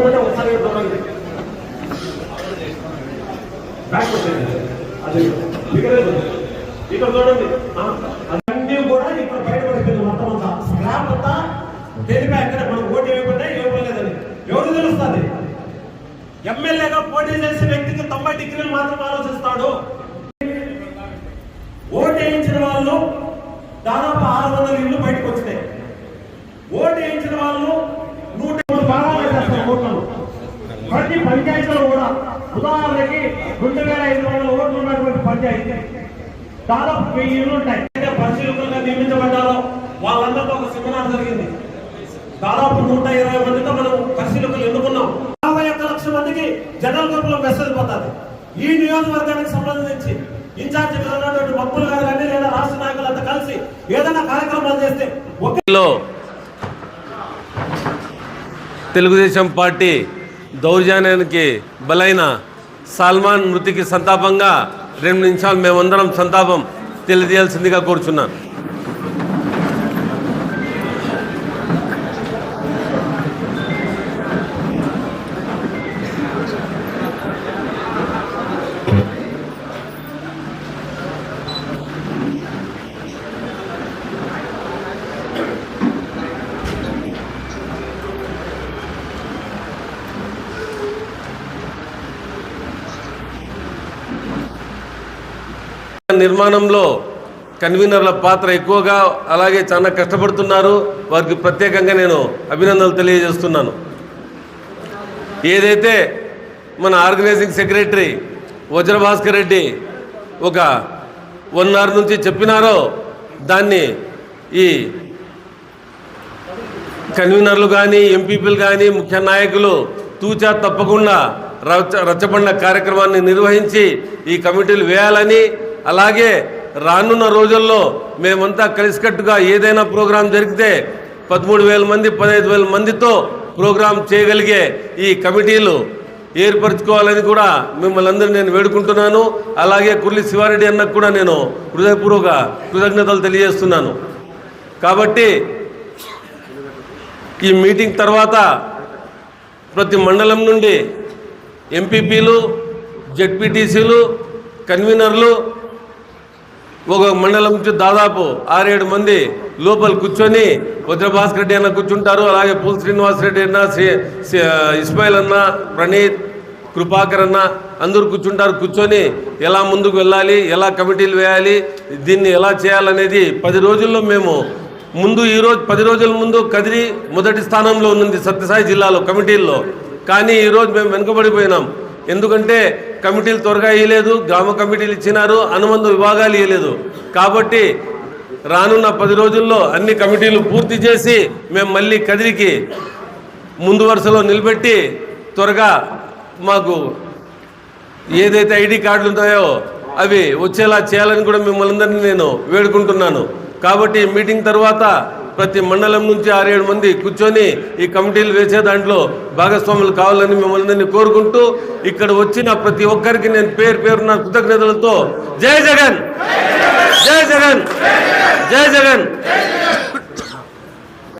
లేకపోతే ఒకసారి చూడండి బ్యాక్ వచ్చేది అది. ఇక్కడ ఇక్కడ చూడండి. అన్నీ కూడా ఇప్పుడు బయటపడిపోయింది మొత్తం అంతా. స్క్రాప్ అంతా తెలిపి అక్కడ మనం ఓటు ఇవ్వకుండా ఇవ్వలేదని ఎవరు తెలుస్తుంది? ఎమ్మెల్యేగా పోటీ చేసే వ్యక్తికి తొంభై డిగ్రీలు మాత్రం ఆలోచిస్తాడు. ఓటు వేయించిన వాళ్ళు దాదాపు ఆరు వందల ఇళ్ళు బయటకు వచ్చినాయి. ఓటు వేయించిన వాళ్ళు నూట ప్రతి పంచాయతీలో కూడా ఉదాహరణకి రెండు వేల ఐదు వందల ఓట్లు ఉన్నటువంటి పంచాయతీ. దాదాపు వెయ్యి ఇల్లు ఉంటాయి పరిశీలకులుగా నియమించబడ్డారో వాళ్ళందరితో ఒక సెమినార్ జరిగింది. దాదాపు నూట ఇరవై మందితో మనం పరిశీలకులు ఎన్నుకున్నాం. యాభై ఒక్క లక్షల మందికి జనరల్ గ్రూప్లో మెసేజ్ పోతుంది ఈ నియోజకవర్గానికి సంబంధించి ఇన్ఛార్జ్ ఉన్నటువంటి భక్తులు గారు కానీ లేదా రాష్ట్ర నాయకులంతా కలిసి ఏదైనా కార్యక్రమాలు చేస్తే ఒకే తెలుగుదేశం పార్టీ దౌర్జన్యానికి బలైన సల్మాన్ మృతికి సంతాపంగా రెండు నిమిషాలు మేమందరం సంతాపం తెలియజేయాల్సిందిగా కోరుచున్నాను. నిర్మాణంలో కన్వీనర్ల పాత్ర ఎక్కువగా అలాగే చాలా కష్టపడుతున్నారు. వారికి ప్రత్యేకంగా నేను అభినందనలు తెలియజేస్తున్నాను. ఏదైతే మన ఆర్గనైజింగ్ సెక్రటరీ వజ్రభాస్కర్ రెడ్డి ఒక వన్ అవర్ నుంచి చెప్పినారో దాన్ని ఈ కన్వీనర్లు కానీ ఎంపీపీలు కానీ ముఖ్య నాయకులు తూచా తప్పకుండా రచ్చ రచ్చబండ కార్యక్రమాన్ని నిర్వహించి ఈ కమిటీలు వేయాలని అలాగే రానున్న రోజుల్లో మేమంతా కలిసికట్టుగా ఏదైనా ప్రోగ్రాం జరిగితే పదమూడు వేల మంది పదహైదు వేల మందితో ప్రోగ్రాం చేయగలిగే ఈ కమిటీలు ఏర్పరచుకోవాలని కూడా మిమ్మల్ని అందరూ నేను వేడుకుంటున్నాను. అలాగే కుర్లి శివారెడ్డి అన్నకు కూడా నేను హృదయపూర్వక కృతజ్ఞతలు తెలియజేస్తున్నాను. కాబట్టి ఈ మీటింగ్ తర్వాత ప్రతి మండలం నుండి ఎంపీపీలు జెడ్పీటీసీలు కన్వీనర్లు ఒక మండలం నుంచి దాదాపు ఆరేడు మంది లోపల కూర్చొని వజ్రభాస్కర్ రెడ్డి అన్న కూర్చుంటారు. అలాగే పూల శ్రీనివాస్ రెడ్డి అన్న ఇస్మాయిల్ అన్న ప్రణీత్ కృపాకర్ అన్న అందరూ కూర్చుంటారు. కూర్చొని ఎలా ముందుకు వెళ్ళాలి ఎలా కమిటీలు వేయాలి దీన్ని ఎలా చేయాలనేది పది రోజుల్లో మేము ముందు ఈరోజు పది రోజుల ముందు కదిరి మొదటి స్థానంలో ఉంది సత్యసాయి జిల్లాలో కమిటీల్లో. కానీ ఈరోజు మేము వెనుకబడిపోయినాం. ఎందుకంటే కమిటీలు త్వరగా ఇవ్వలేదు గ్రామ కమిటీలు ఇచ్చినారు అనుబంధ విభాగాలు ఇవ్వలేదు కాబట్టి రానున్న పది రోజుల్లో అన్ని కమిటీలు పూర్తి చేసి మేము మళ్ళీ కదిరికి ముందు వరుసలో నిలబెట్టి త్వరగా మాకు ఏదైతే ఐడి కార్డులు ఉంటాయో అవి వచ్చేలా చేయాలని కూడా మిమ్మల్ని అందరినీ నేను వేడుకుంటున్నాను. కాబట్టి మీటింగ్ తర్వాత ప్రతి మండలం నుంచి ఆరేడు మంది కూర్చొని ఈ కమిటీలు వేసే దాంట్లో భాగస్వాములు కావాలని మిమ్మల్ని కోరుకుంటూ ఇక్కడ వచ్చిన ప్రతి ఒక్కరికి నేను పేరు పేరున కృతజ్ఞతలతో జై జగన్! జై జగన్! జై జగన్!